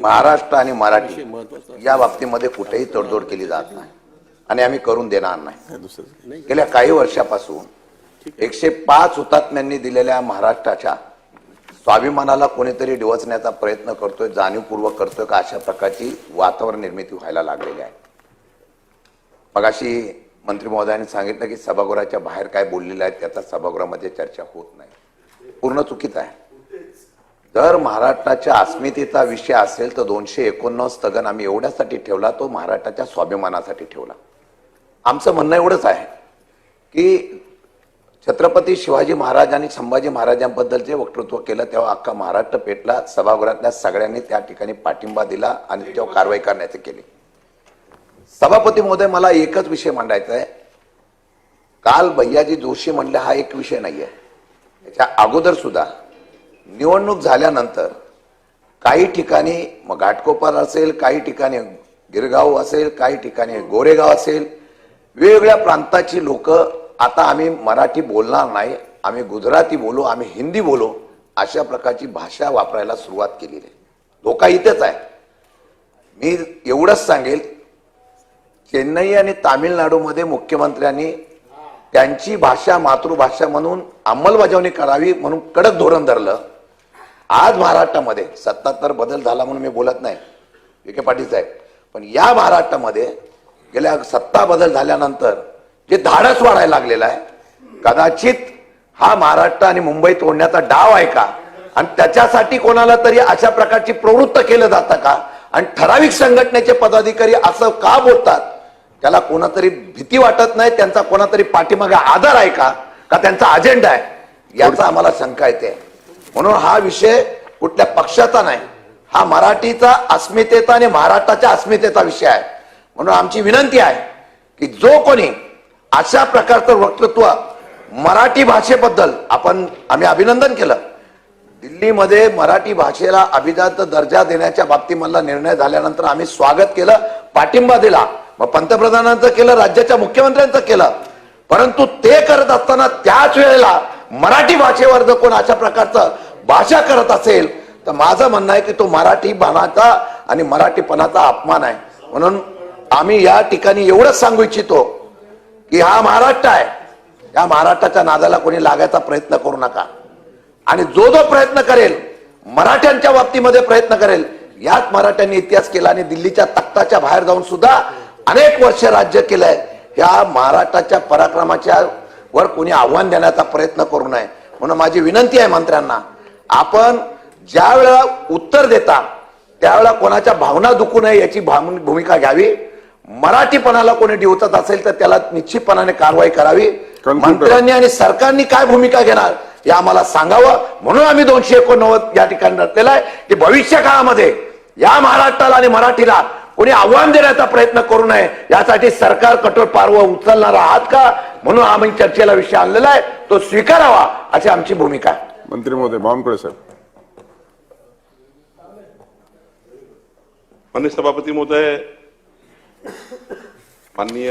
महाराष्ट्र आणि मराठी या बाबतीमध्ये कुठेही तडजोड केली जात नाही. आणि आम्ही करून देणार नाही. गेल्या काही वर्षापासून एकशे पाच हुतात्म्यांनी दिलेल्या महाराष्ट्राच्या स्वाभिमानाला कोणीतरी डिवचण्याचा प्रयत्न करतोय जाणीवपूर्वक करतोय का अशा प्रकारची वातावरण निर्मिती व्हायला लागलेली आहे. मगाशी मंत्री महोदयांनी सांगितलं की सभागृहाच्या बाहेर काय बोललेलं आहे त्याचा सभागृहामध्ये चर्चा होत नाही. पूर्ण चुकीचं आहे. जर महाराष्ट्राच्या अस्मितेचा विषय असेल तर दोनशे एकोणनव्वद स्थगन आम्ही एवढ्यासाठी ठेवला तो महाराष्ट्राच्या स्वाभिमानासाठी ठेवला. आमचं म्हणणं एवढंच आहे की छत्रपती शिवाजी महाराज आणि संभाजी महाराजांबद्दल जे वक्तृत्व केलं तेव्हा अख्खा महाराष्ट्र पेटला सभागृहातल्या सगळ्यांनी त्या ठिकाणी पाठिंबा दिला आणि तेव्हा कारवाई करण्याचे केली. सभापती महोदय मला एकच विषय मांडायचा आहे. काल भैयाजी जोशी म्हणले हा एक विषय नाही आहे त्याच्या अगोदर सुद्धा निवडणूक झाल्यानंतर काही ठिकाणी मग घाटकोपर असेल काही ठिकाणी गिरगाव असेल काही ठिकाणी गोरेगाव असेल वेगवेगळ्या प्रांताची लोक आता आम्ही मराठी बोलणार नाही आम्ही गुजराती बोलू आम्ही हिंदी बोलू अशा प्रकारची भाषा वापरायला सुरुवात केलेली आहे. धोका इथेच आहे. मी एवढंच सांगेल चेन्नई आणि तामिळनाडूमध्ये मुख्यमंत्र्यांनी त्यांची भाषा मातृभाषा म्हणून अंमलबजावणी करावी म्हणून कडक धोरण धरलं. आज महाराष्ट्रामध्ये सत्तात्तर बदल झाला म्हणून मी बोलत नाही. विखे पाटील साहेब पण या महाराष्ट्रामध्ये गेल्या सत्ता बदल झाल्यानंतर जे धाडस वाढायला लागलेलं आहे कदाचित हा महाराष्ट्र आणि मुंबई तोडण्याचा डाव आहे का? आणि त्याच्यासाठी कोणाला तरी अशा प्रकारची प्रवृत्त केलं जातं का? आणि ठराविक संघटनेचे पदाधिकारी असं का बोलतात? त्याला कोणातरी भीती वाटत नाही त्यांचा कोणातरी पाठीमागे आधार आहे का? का त्यांचा अजेंडा आहे? याचा आम्हाला शंका येते. म्हणून हा विषय कुठल्या पक्षाचा नाही. हा मराठीचा अस्मितेचा आणि महाराष्ट्राच्या अस्मितेचा विषय आहे. म्हणून आमची विनंती आहे की जो कोणी अशा प्रकारचं वक्तृत्व मराठी भाषेबद्दल आपण आम्ही अभिनंदन केलं. दिल्लीमध्ये मराठी भाषेला अभिजात दर्जा देण्याच्या बाबतीमधला निर्णय झाल्यानंतर आम्ही स्वागत केलं पाठिंबा दिला. मग पंतप्रधानांचं केलं राज्याच्या मुख्यमंत्र्यांचं केलं. परंतु ते करत असताना त्याच वेळेला मराठी भाषेवर जर कोण अशा प्रकारचं भाषा करत असेल तर माझं म्हणणं आहे की तो मराठीपणाचा आणि मराठीपणाचा अपमान आहे. म्हणून आम्ही या ठिकाणी एवढंच सांगू इच्छितो की हा महाराष्ट्र आहे. या महाराष्ट्राच्या नादाला कोणी लागायचा प्रयत्न करू नका. आणि जो जो प्रयत्न करेल मराठ्यांच्या बाबतीमध्ये प्रयत्न करेल याच मराठ्यांनी इतिहास केला आणि दिल्लीच्या तख्ताच्या बाहेर जाऊन सुद्धा अनेक वर्ष राज्य केलंय. या महाराष्ट्राच्या पराक्रमाच्या वर कोणी आव्हान देण्याचा प्रयत्न करू नये. म्हणून माझी विनंती आहे मंत्र्यांना आपण ज्या वेळेला उत्तर देता त्यावेळेला कोणाच्या भावना दुखू नये याची भूमिका घ्यावी. मराठीपणाला कोणी डिवचत असेल तर त्याला निश्चितपणाने कारवाई करावी. मंत्र्यांनी आणि सरकारने काय भूमिका घेणार हे आम्हाला सांगावं. म्हणून आम्ही दोनशे एकोणनव्वद या ठिकाणी रचलेला आहे की भविष्य काळामध्ये या महाराष्ट्राला आणि मराठीला कोणी आव्हान देण्याचा प्रयत्न करू नये यासाठी सरकार कठोर पार्व उचलणार आहात का? म्हणून आम्ही चर्चेला विषय आणलेला आहे. तो स्वीकारावा अशी आमची भूमिका आहे. मंत्री महोदय बावनकुळे साहेब. माननीय सभापती महोदय माननीय